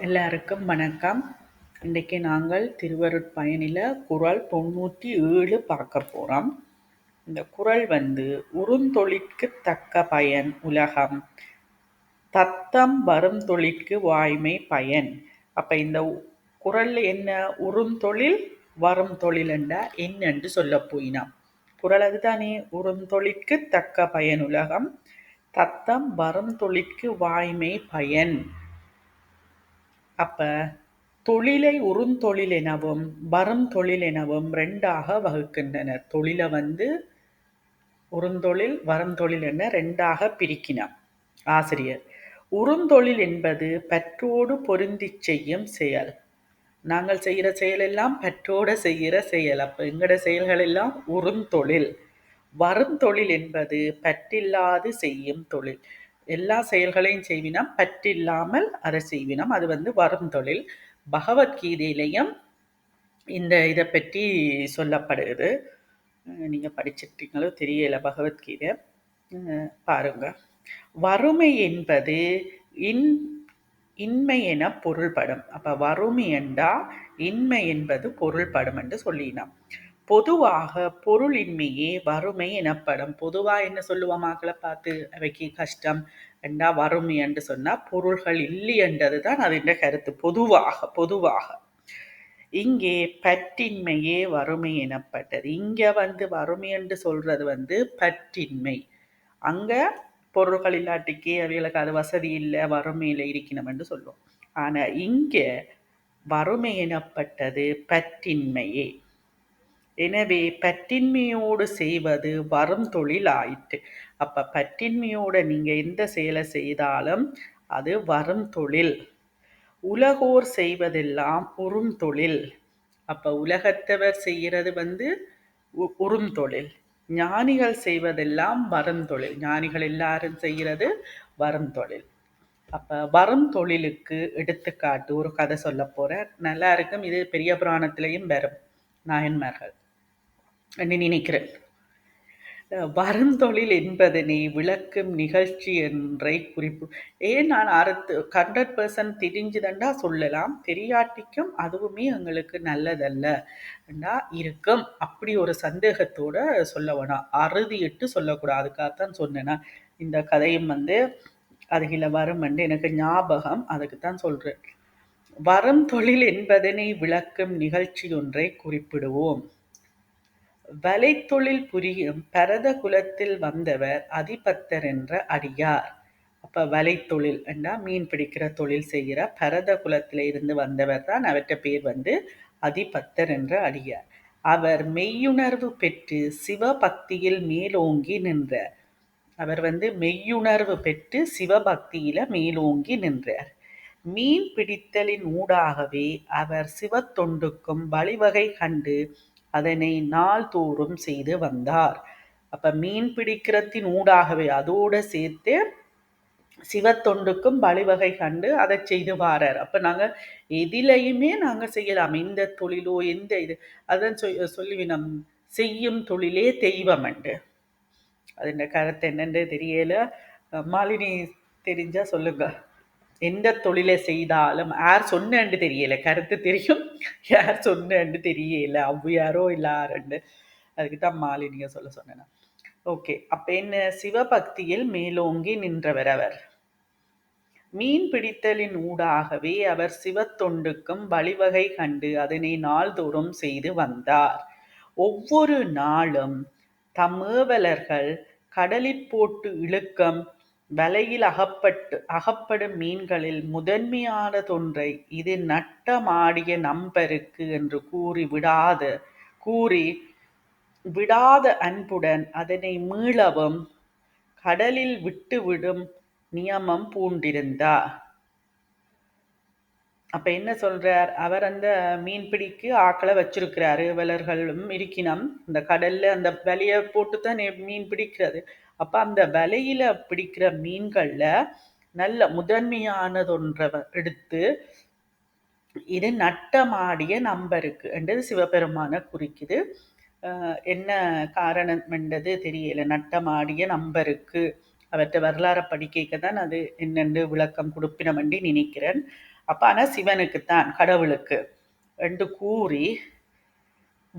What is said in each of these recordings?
எல்லாருக்கும் வணக்கம். இன்றைக்கு நாங்கள் திருவருட்பயனில் குறள் தொண்ணூற்றி ஏழு பார்க்க போகிறோம் இந்த குறள் வந்து உறுந்தொழிற்கு தக்க பயன் உலகம் தத்தம் வரும் தொழிற்கு வாய்மை பயன். அப்போ இந்த குறள் என்ன? உறுந்தொழில் வரும் தொழில் என்றால் என்னென்று சொல்ல போயினாம். குரல் அதுதானே? உறுந்தொழிற்கு தக்க பயன் உலகம் தத்தம் வரும் தொழிற்கு வாய்மை பயன். அப்ப தொழிலை உறுந்தொழில் எனவும் வரும் தொழில் எனவும் ரெண்டாக வகுக்கின்றனர். தொழிலை வந்து உறுந்தொழில் வருந்தொழில் என ரெண்டாக பிரிக்கினார் ஆசிரியர். உறுந்தொழில் என்பது பற்றோடு பொருந்தி செய்யும் செயல். நாங்கள் செய்கிற செயல் எல்லாம் பற்றோடு செய்கிற செயல். அப்போ எங்களோட செயல்கள் எல்லாம் உறுந்தொழில். வருந்தொழில் என்பது பற்றில்லாது செய்யும் தொழில். எல்லா செயல்களையும் செய்வினம் பற்றில்லாமல் அதை செய்வினம். அது வந்து வரும் தொழில். பகவத்கீதையிலையும் இந்த இதை பற்றி சொல்லப்படுது நீங்கள் படிச்சிருக்கீங்களோ தெரியல பகவத்கீதை. பாருங்க. வறுமை என்பது இன் இன்மை என பொருள்படும். அப்போ வறுமை என்றா இன்மை என்பது பொருள்படும் என்று சொல்லினோம். பொதுவாக பொருளின்மையே வறுமை எனப்படும். பொதுவாக என்ன சொல்லுவோம் மாக்களை பார்த்து? அவைக்கு கஷ்டம் என்றா வறுமை என்று சொன்னால் பொருள்கள் இல்லை என்றது தான் அதன் கருத்து. பொதுவாக பொதுவாக. இங்கே பற்றின்மையே வறுமை எனப்பட்டது. இங்கே வந்து வறுமை என்று சொல்றது வந்து பற்றின்மை. அங்க பொருள்கள் இல்லாட்டிக்கு அவைகளுக்கு அது வசதி இல்லை வறுமையில் இருக்கணும் என்று சொல்லுவோம். ஆனா இங்க வறுமை எனப்பட்டது பற்றின்மையே. எனவே பற்றின்மையோடு செய்வது வரும் தொழில் ஆயிற்று அப்போ பற்றின்மையோடு நீங்கள் எந்த செயலை செய்தாலும் அது வரும் தொழில். உலகோர் செய்வதெல்லாம் உறும் தொழில். அப்போ உலகத்தவர் செய்கிறது வந்து உறும் தொழில். ஞானிகள் செய்வதெல்லாம் வரும் தொழில். ஞானிகள் எல்லாரும் செய்கிறது வரும் தொழில். அப்போ வரும் தொழிலுக்கு எடுத்துக்காட்டு ஒரு கதை சொல்ல போகிறேன் நல்லா இருக்கும். இது பெரிய புராணத்திலையும் வரும். நாயன்மார்கள். நினைக்கிறேன். வருந்தொழில் என்பதனை விளக்கும் நிகழ்ச்சி என்றை குறிப்பு. ஏன் நான் அறுத்து ஹண்ட்ரட் பர்சன்ட் தெரிஞ்சுதண்டா சொல்லலாம். தெரியாட்டிக்கும் அதுவுமே எங்களுக்கு நல்லதல்ல. இருக்கும். அப்படி ஒரு சந்தேகத்தோட சொல்ல வேணாம். அறுதியிட்டு சொல்லக்கூடாதுக்காகத்தான் சொன்னேன்னா இந்த கதையும் வந்து அதுகில வரும் என்று எனக்கு ஞாபகம். அதுக்கு தான் சொல்கிறேன் வரும் தொழில் என்பதனை விளக்கும் நிகழ்ச்சி ஒன்றை குறிப்பிடுவோம். வலைத்தொழில் புரியும் பரத குலத்தில் வந்தவர் அதிபத்தர் என்ற அடியார். அப்போ வலைத்தொழில் என்ன மீன் பிடிக்கிற தொழில் செய்கிற பரத குலத்தில் இருந்து வந்தவர் தான் அவற்ற பேர் வந்து அதிபத்தர் என்ற அடியார். அவர் மெய்யுணர்வு பெற்று சிவபக்தியில் மேலோங்கி நின்றார். அவர் வந்து மெய்யுணர்வு பெற்று சிவபக்தியில மேலோங்கி நின்றார். மீன் பிடித்தலின் ஊடாகவே அவர் சிவத்தொண்டுக்கும் வழிவகை கண்டு அதனை நாள்தோறும் செய்து வந்தார். அப்ப மீன் பிடிக்கிறத்தின் ஊடாகவே அதோட சேர்த்து சிவத்தொண்டுக்கும் வழிவகை கண்டு அதை செய்து வாரார். அப்ப நாங்க எதிலையுமே நாங்க செய்யலாம். எந்த தொழிலோ எந்த இது அதான் சொல்லி நம் செய்யும் தொழிலே தெய்வம் அண்டு. அது கருத்து என்னென்று தெரியல. மாலினி தெரிஞ்சா சொல்லுங்க. எந்த தொழிலை செய்தாலும் யார் சொன்னு தெரியல. கருத்து தெரியும். யார் சொன்னு தெரியல. அவ்வியாரோ இல்லாருண்டு அதுக்கு தான் மாலினிய சொல்ல சொன்னேன் ஓகே. அப்ப என்ன? சிவபக்தியில் மேலோங்கி நின்றவர் அவர். மீன் பிடித்தலின் ஊடாகவே அவர் சிவத்தொண்டுக்கும் வழிவகை கண்டு அதனை நாள்தோறும் செய்து வந்தார். ஒவ்வொரு நாளும் தமேவலர்கள் கடலில் போட்டு இழுக்கம் வலையில் அகப்பட்டு அகப்படும் மீன்களில் முதன்மையான தொன்றை இது நட்டமாடிய நம்பருக்கு என்று கூறி விடாத கூறி விடாத அன்புடன் அதனை மீளவும் கடலில் விட்டுவிடும் நியமம் பூண்டிருந்தார் அப்ப என்ன சொல்றார்? அவர் அந்த மீன்பிடிக்கு ஆக்களை வச்சிருக்கிறாரு வலர்களும் இருக்கினம். இந்த கடல்ல அந்த வலைய போட்டு தான் மீன் பிடிக்கிறது. அப்போ அந்த வலையில் பிடிக்கிற மீன்களில் நல்ல முதன்மையானதொன்றை எடுத்து இது நட்டமாடிய நம்பருக்கு என்றது சிவபெருமானை குறிக்குது. என்ன காரணம் என்றது தெரியல. நட்டமாடிய நம்பருக்கு அவற்றை வரலாறு படிக்க தான் அது என்னென்று விளக்கம் கொடுப்பினம் வண்டி நினைக்கிறேன். அப்போ ஆனால் சிவனுக்கு சிவனுக்குத்தான் கடவுளுக்கு என்று கூறி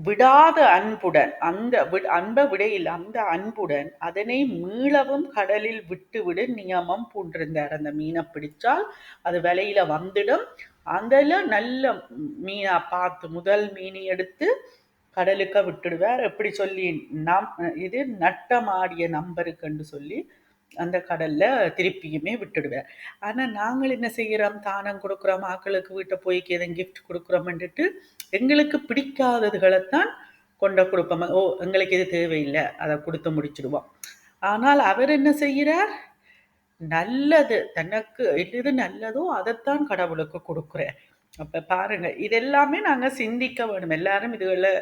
விடாத அன்புடன் அந்த அன்பை விடையில் அந்த அன்புடன் அதனை மீளவும் கடலில் விட்டுவிடு நியமம் பூண்டிருந்தார். அந்த மீனை பிடிச்சால் அது விலையில வந்துடும். அதில் நல்ல மீனா பார்த்து முதல் மீனை எடுத்து கடலுக்க விட்டுடுவார். எப்படி சொல்லி நம் இது நட்டமாடிய நம்பருக்குன்னு சொல்லி அந்த கடல்ல திருப்பியுமே விட்டுடுவேன் ஆனா நாங்கள் என்ன செய்கிறோம் தானம் கொடுக்குறோம் ஆக்களுக்கு வீட்டை போய் எதுவும் கிஃப்ட் கொடுக்குறோம்ன்ட்டு எங்களுக்கு பிடிக்காததுகளைத்தான் கொண்ட கொடுப்போம் ஓ எங்களுக்கு இது தேவையில்லை அதை கொடுத்து முடிச்சிடுவோம். ஆனால் அவர் என்ன செய்கிறார்? நல்லது தனக்கு எது நல்லதோ அதைத்தான் கடவுளுக்கு கொடுக்குறேன் அப்போ பாருங்கள் இதெல்லாமே நாங்கள் சிந்திக்க வேணும். எல்லாரும் இதுகளை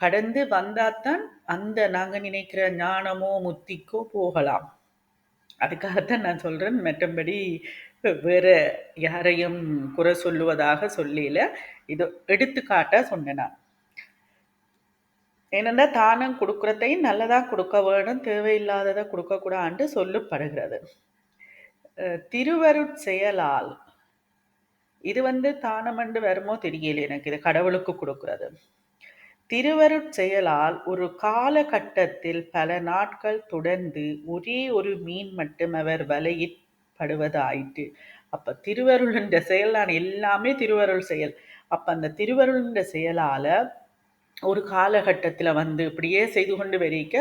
கடந்து வந்தாத்தான் அந்த நாங்கள் நினைக்கிற ஞானமோ முத்திக்கோ போகலாம். அதுக்காகத்தான் நான் சொல்கிறேன் மற்றபடி வேற யாரையும் குறை சொல்லுவதாக சொல்லல. இது எடுத்துக்காட்ட சொன்னேன். நான் ஏனென்றா தானம் கொடுக்குறதையும் நல்லதா கொடுக்க வேணும் தேவையில்லாததை கொடுக்கக்கூடாது சொல்லப்படுகிறது. திருவருட் செயலால் இது வந்து தானமண்டு வருமோ தெரியல எனக்கு இது கடவுளுக்கு கொடுக்கிறது. திருவருட்செயலால் ஒரு காலகட்டத்தில் பல நாட்கள் தொடர்ந்து ஒரே ஒரு மீன் மட்டும் அவர் வலையிற்படுவதாயிற்று அப்ப திருவருள் செயல் நான் எல்லாமே திருவருள் செயல். அப்ப அந்த திருவருள் செயலால ஒரு காலகட்டத்தில் வந்து இப்படியே செய்து கொண்டு வரைக்க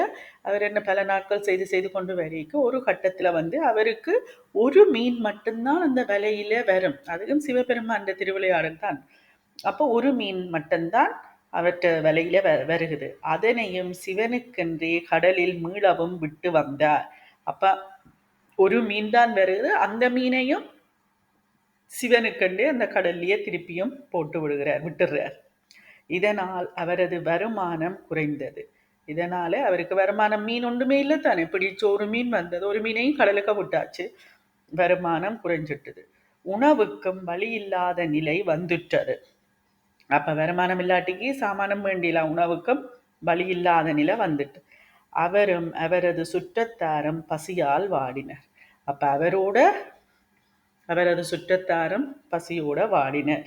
அவர் என்ன பல நாட்கள் செய்து செய்து கொண்டு வரைக்க ஒரு கட்டத்தில் வந்து அவருக்கு ஒரு மீன் மட்டும்தான் அந்த விலையில வரும். அதுவும் சிவபெருமான் அந்த திருவிளையாடல் தான். அப்போ ஒரு மீன் மட்டும்தான் அவற்ற விலையில வ வருகுது. அதனையும் சிவனுக்கென்றே கடலில் மீளவும் விட்டு வந்தார். அப்போ ஒரு மீன் தான் வருகுது. அந்த மீனையும் சிவனுக்கண்டு அந்த கடல்லையே திருப்பியும் போட்டு விடுகிறார் விட்டுடுறார். இதனால் அவரது வருமானம் குறைந்தது. இதனால அவருக்கு வருமானம் மீன் ஒன்றுமே இல்லை தானே? பிடிச்ச ஒரு மீன் வந்தது ஒரு மீனையும் கடலுக்கு விட்டாச்சு. வருமானம் குறைஞ்சிட்டது. உணவுக்கும் வழி இல்லாத நிலை வந்துட்டது. அப்ப வருமானம் இல்லாட்டிக்கு சாமானம் வேண்டியில? உணவுக்கும் வழி இல்லாத நிலை வந்துட்டு. அவரும் அவரது சுற்றத்தாரும் பசியால் வாடினர். அப்ப அவரோட அவரது சுற்றத்தாரும் பசியோட வாடினர்.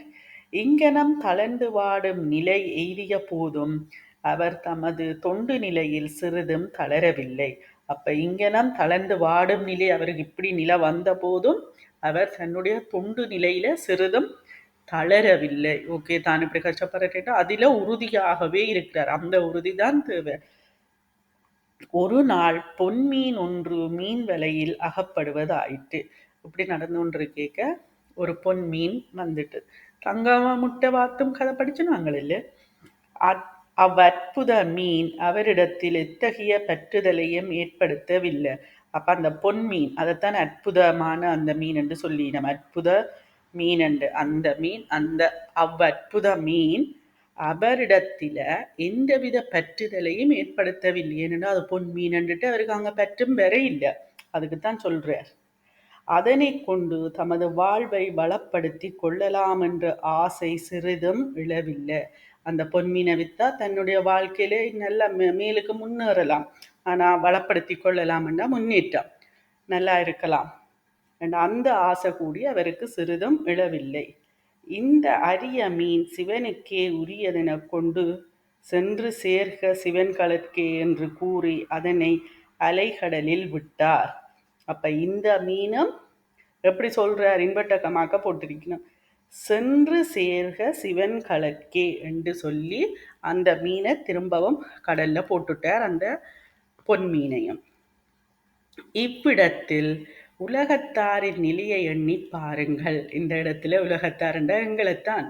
இங்கனம் தளர்ந்து வாடும் நிலை எய்திய போதும் அவர் தமது தொண்டு நிலையில் சிறிதும் தளரவில்லை. அப்ப இங்கனம் தளர்ந்து வாடும் நிலை அவருக்கு இப்படி நிலை வந்த போதும் அவர் தன்னுடைய தொண்டு நிலையில சிறிதும் தளரவில்லை. ஓகே தான் இப்படி கஷ்டப்படுறேன் அதில் உறுதியாகவே இருக்கிறார். அந்த உறுதி தான் தேவை. ஒரு நாள் பொன்மீன் ஒன்று மீன் விலையில் அகப்படுவதாயிற்று. இப்படி நடந்து கொண்டு கேட்க ஒரு பொன் மீன் வந்துட்டு. தங்கம முட்டை வாத்தும் கதை படிச்சுனாங்கள் இல்லை அவ்வற்புத மீன் அவரிடத்தில் எத்தகைய பற்றுதலையும் ஏற்படுத்தவில்லை. அப்போ அந்த பொன் மீன் அதைத்தான் அற்புதமான அந்த மீன் என்று சொல்லி நம்ம அற்புத மீன் என்று அந்த மீன் அந்த அவ்வற்புத மீன் அவரிடத்தில் எந்தவித பற்றுதலையும் ஏற்படுத்தவில்லை. ஏன்னா அது பொன் மீன் என்றுட்டு அவருக்கு அங்கே பற்றும் வரையில்லை. இல்லை அதுக்குத்தான் சொல்கிறார் அதனை கொண்டு தமது வாழ்வை வளப்படுத்தி கொள்ளலாம் என்ற ஆசை சிறிதும் இழவில்லை. அந்த பொன்மீனை வித்தா தன்னுடைய வாழ்க்கையிலே நல்ல மேலுக்கு முன்னேறலாம். ஆனா வளப்படுத்தி கொள்ளலாம் முன்னேற்றம். நல்லா இருக்கலாம். அந்த ஆசை கூடி அவருக்கு சிறிதும் இழவில்லை. இந்த அரிய மீன் சிவனுக்கே உரியதென கொண்டு சென்று சேர்க சிவன்களற்கே என்று கூறி அதனை அலைகடலில் விட்டார். அப்ப இந்த மீனம் எப்படி சொல்றார் இன்பட்டக்கமாக்க போட்டிருக்கணும். சென்று சேர்க சிவன் கலக்கே என்று சொல்லி அந்த மீனை திரும்பவும் கடல்ல போட்டுட்டார் அந்த பொன் மீனையும். இவ்விடத்தில் உலகத்தாரின் நிலையை எண்ணி பாருங்கள். இந்த இடத்துல உலகத்தாருன்ற எங்களைத்தான்?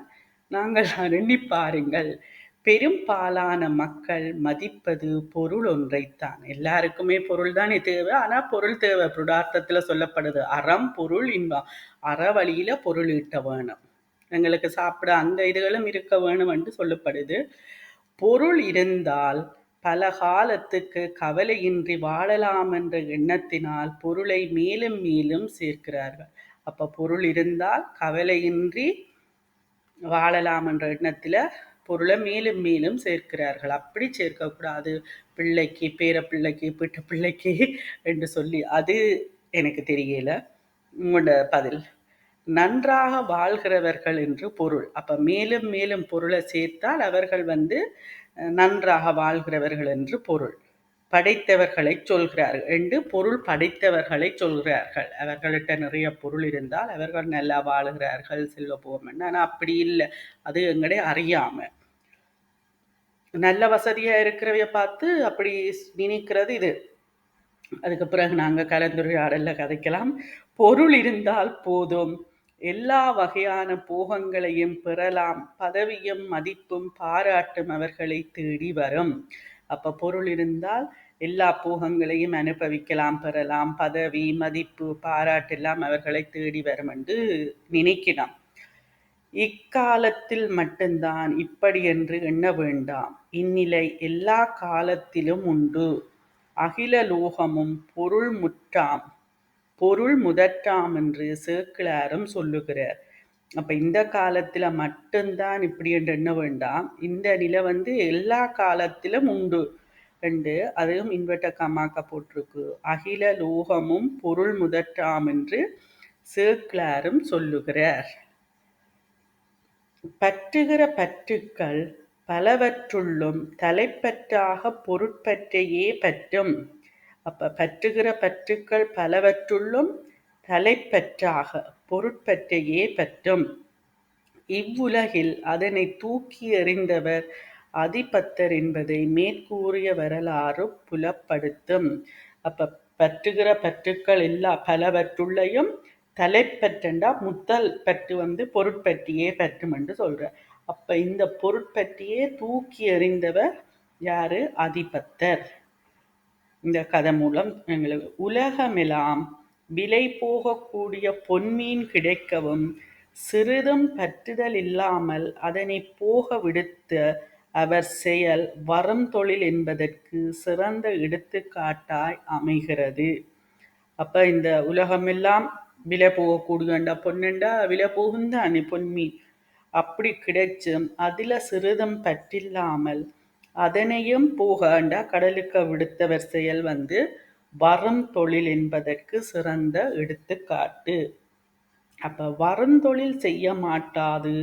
நாங்கள் எண்ணி பாருங்கள். பெரும்பாலான மக்கள் மதிப்பது பொருள் ஒன்றைத்தான். எல்லாருக்குமே பொருள் தானே தேவை. ஆனால் பொருள் தேவை. புருடார்த்தத்தில் சொல்லப்படுது அறம் பொருள் இன்பம். அற வழியில் பொருள் ஈட்ட வேணும். எங்களுக்கு சாப்பிட அந்த இதுகளும் இருக்க வேணும் என்று சொல்லப்படுது. பொருள் இருந்தால் பல காலத்துக்கு கவலையின்றி வாழலாம் என்ற எண்ணத்தினால் பொருளை மேலும் மேலும் சேர்க்கிறார்கள். அப்போ பொருள் இருந்தால் கவலையின்றி வாழலாம் என்ற எண்ணத்தில் பொருளை மேலும் மேலும் சேர்க்கிறார்கள். அப்படி சேர்க்கக்கூடாது. பிள்ளைக்கு பேர பிள்ளைக்கு பிட்ட பிள்ளைக்கு என்று சொல்லி அது எனக்கு தெரியல. உங்களோட பதில். நன்றாக வாழ்கிறவர்கள் என்று பொருள். அப்போ மேலும் மேலும் பொருளை சேர்த்தால் அவர்கள் வந்து நன்றாக வாழ்கிறவர்கள் என்று பொருள். படைத்தவர்களை சொல்கிறார்கள். என்று பொருள் படைத்தவர்களை சொல்கிறார்கள். அவர்கள்ட்ட நிறைய பொருள் இருந்தால் அவர்கள் நல்லா வாழுகிறார்கள் செல்வ போவோம். ஆனால் அப்படி இல்லை. அது எங்களுடைய அறியாமல் நல்ல வசதியாக இருக்கிறவைய பார்த்து அப்படி நினைக்கிறது இது. அதுக்கு பிறகு நாங்கள் கலந்துரையாடலில் கதைக்கலாம். பொருள் இருந்தால் போதும். எல்லா வகையான போகங்களையும் பெறலாம். பதவியும் மதிப்பும் பாராட்டும் அவர்களை தேடி வரும். அப்போ பொருள் இருந்தால் எல்லா போகங்களையும் அனுபவிக்கலாம் பெறலாம். பதவி மதிப்பு பாராட்டெல்லாம் அவர்களை தேடி வரும் என்று நினைக்கலாம் இக்காலத்தில் மட்டும்தான் இப்படி என்று எண்ண வேண்டாம். இந்நிலை எல்லா காலத்திலும் உண்டு. அகில லோகமும் பொருள் முற்றாம். பொருள் முதற்றாம் என்று சேக்கிழாரும் சொல்லுகிறார். அப்ப இந்த காலத்துல மட்டும்தான் இப்படி என்று எண்ண வேண்டாம். இந்த நிலை வந்து எல்லா காலத்திலும் உண்டு. என்று அதுவும் இன்வெர்ட கமாக்க போட்டிருக்கு. அகில லோகமும் பொருள் முதற்றாம் என்று சேக்கிளாரும் சொல்லுகிறார். பற்றுகிற பற்றுக்கள் பலவற்றுள்ளும் தலைப்பற்றாக பொருட்பற்றையே பற்றும். அப்ப பற்றுகிற பற்றுக்கள் பலவற்றுள்ளும் தலைப்பற்றாக பொருட்பற்றையே பற்றும். இவ்வுலகில் அதனை தூக்கி எறிந்தவர் அதிபத்தர் என்பதை மேற்கூறிய வரலாறு புலப்படுத்தும். அப்ப பற்றுகிற பற்றுக்கள் எல்லா பலவற்றுள்ளையும் தலைப்பற்றண்டா முதல் பற்று வந்து பொருட்பற்றியே பற்றும் என்று சொல்ற. அப்ப இந்த பொருட்பற்றியே தூக்கி எறிந்தவர் யாரு? அதிபத்தர். இந்த கதை மூலம் எங்களுக்கு உலகமெல்லாம் விலை போகக்கூடிய பொன்மீன் கிடைக்கவும் சிறிதும் பற்றுதல் இல்லாமல் அதனை போக விடுத்த அவர் செயல் வரம் தொழில் என்பதற்கு சிறந்த எடுத்துக்காட்டாய் அமைகிறது. அப்ப இந்த உலகமெல்லாம் விலை போகக்கூடியண்டா பொன்னண்டா விலை போகுந்தானே பொன்மி அப்படி கிடைச்சும் அதில் சிறிதும் பற்றில்லாமல் அதனையும் போகாண்டா கடலுக்கு விடுத்தவர் செயல் வந்து வரும் தொழில் என்பதற்கு சிறந்த எடுத்துக்காட்டு. அப்போ வருந்தொழில் செய்ய மாட்டாது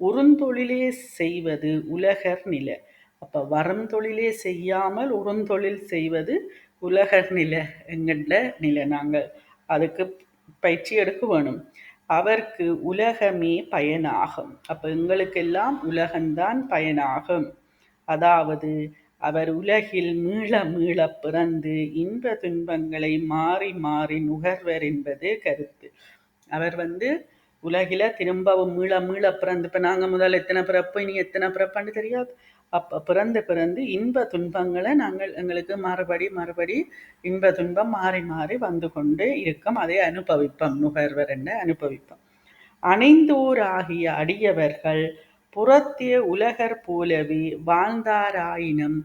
உருந்தொழிலே செய்வது உலகர் நிலை. அப்போ வரும் தொழிலே செய்யாமல் உருந்தொழில் செய்வது உலகர் நிலை என்கின்ற நிலை நாங்கள். அதுக்கு பயிற்சி எடுக்க வேணும் அவருக்கு உலகமே பயனாகும். அப்போ எங்களுக்கெல்லாம் உலகம்தான் பயனாகும். அதாவது அவர் உலகில் மீள மீள பிறந்து இன்ப துன்பங்களை மாறி மாறி நுகர்வர் என்பது கருத்து. அவர் வந்து உலகில திரும்பவும் மீள மீள பிறந்து இப்ப நாங்க முதல் எத்தனை பிறப்பு இனி எத்தனை பிறப்பான்னு தெரியாது. அப்ப பிறந்து பிறந்து இன்ப துன்பங்களை நாங்கள் எங்களுக்கு மறுபடி மறுபடி இன்ப துன்பம் மாறி மாறி வந்து கொண்டு இருக்கும். அதை அனுபவிப்போம். நுகர்வர் என்ன அனுபவிப்போம். அணைந்தோராகிய அடியவர்கள் புறத்திய உலகர் போலவே வாழ்ந்தாராயினும்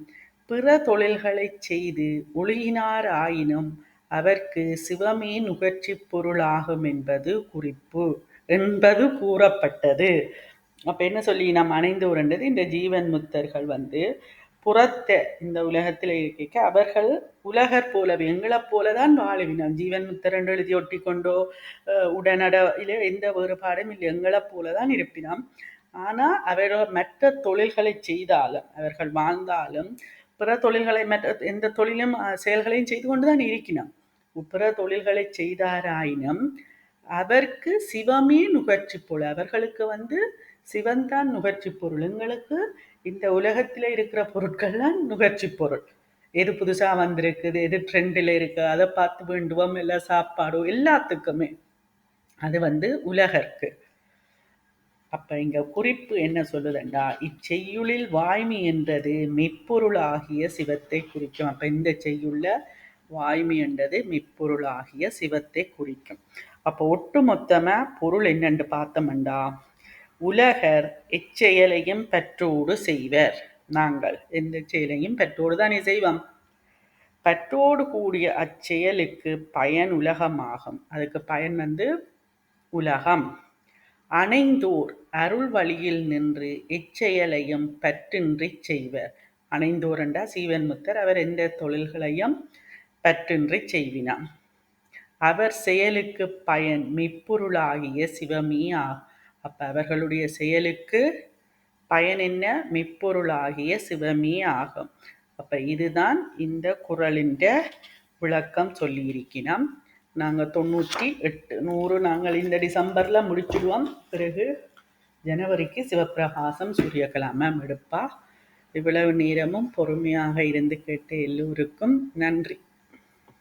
பிற தொழில்களைச் செய்து ஒழுகினாராயினும் அவர்க்கு சிவமே நுகர்ச்சி பொருளாகும் என்பது குறிப்பு. என்பது கூறப்பட்டது. அப்போ என்ன சொல்லி நாம் அணைந்தோர்ன்றது இந்த ஜீவன் முத்தர்கள் வந்து புறத்த இந்த உலகத்தில் இருக்க அவர்கள் உலகர் போலவே எங்களை போலதான் வாழுவினம் ஜீவன் முத்தர் என்று எழுதி ஒட்டி கொண்டோ உடனட இல்லை எந்த வேறுபாடும் இல்லை எங்களை போலதான் இருப்பினோம். ஆனால் அவர்கள் மற்ற தொழில்களை செய்தாலும் அவர்கள் வாழ்ந்தாலும் பிற தொழில்களை மற்ற எந்த தொழிலும் செயல்களையும் செய்து கொண்டு தான் இருக்கினான் பிற தொழில்களை செய்தாராயினும் அவருக்கு சிவமே நுகர்ச்சி பொருள். அவர்களுக்கு வந்து சிவன்தான் நுகர்ச்சி பொருள். எங்களுக்கு இந்த உலகத்தில் இருக்கிற பொருட்கள்லாம் நுகர்ச்சி பொருள். எது புதுசாக வந்திருக்குது எது ட்ரெண்டில் இருக்கு அதை பார்த்து வேண்டுவோம் இல்லை சாப்பாடோ எல்லாத்துக்குமே. அது வந்து உலகர்க்கு அப்போ இங்கே குறிப்பு என்ன சொல்லுதுண்டா? இச்செய்யுளில் வாய்மை என்றது மெய்ப்பொருளாகிய சிவத்தை குறிக்கும். அப்போ இந்த செய்யுள்ள வாய்மை என்றது மிப்பொருளாகிய சிவத்தை குறிக்கும். அப்போ ஒட்டு மொத்தமா பொருள் என்னென்று பார்த்தோம்டா உலகர் எச்செயலையும் பெற்றோடு செய்வர். நாங்கள் எந்த செயலையும் பற்றோடு தானே செய்வோம். பற்றோடு கூடிய அச்செயலுக்கு பயன் உலகமாகும். அதுக்கு பயன் வந்து உலகம். அணைந்தோர் அருள் வழியில் நின்று எச்செயலையும் பற்றின்றி செய்வர். அணைந்தோர் என்றா சீவன் முத்தர். அவர் எந்த தொழில்களையும் பற்றின்றி செய்வினான். அவர் செயலுக்கு பயன் மெய்ப்பொருளாகிய சிவமே ஆகும் அப்ப அவர்களுடைய செயலுக்கு பயன் என்ன? மெய்ப்பொருளாகிய சிவமே ஆகும். அப்ப இதுதான் இந்த குரலின் விளக்கம் சொல்லியிருக்கிறோம் நாங்கள் தொண்ணூற்றி எட்டு நூறு நாங்கள் இந்த டிசம்பரில் முடிச்சிடுவோம். பிறகு ஜனவரிக்கு சிவப்பிரகாசம் சூரியகலாமம் எடுப்பா. இவ்வளவு நேரமும் பொறுமையாக இருந்து கேட்ட எல்லோருக்கும் நன்றி.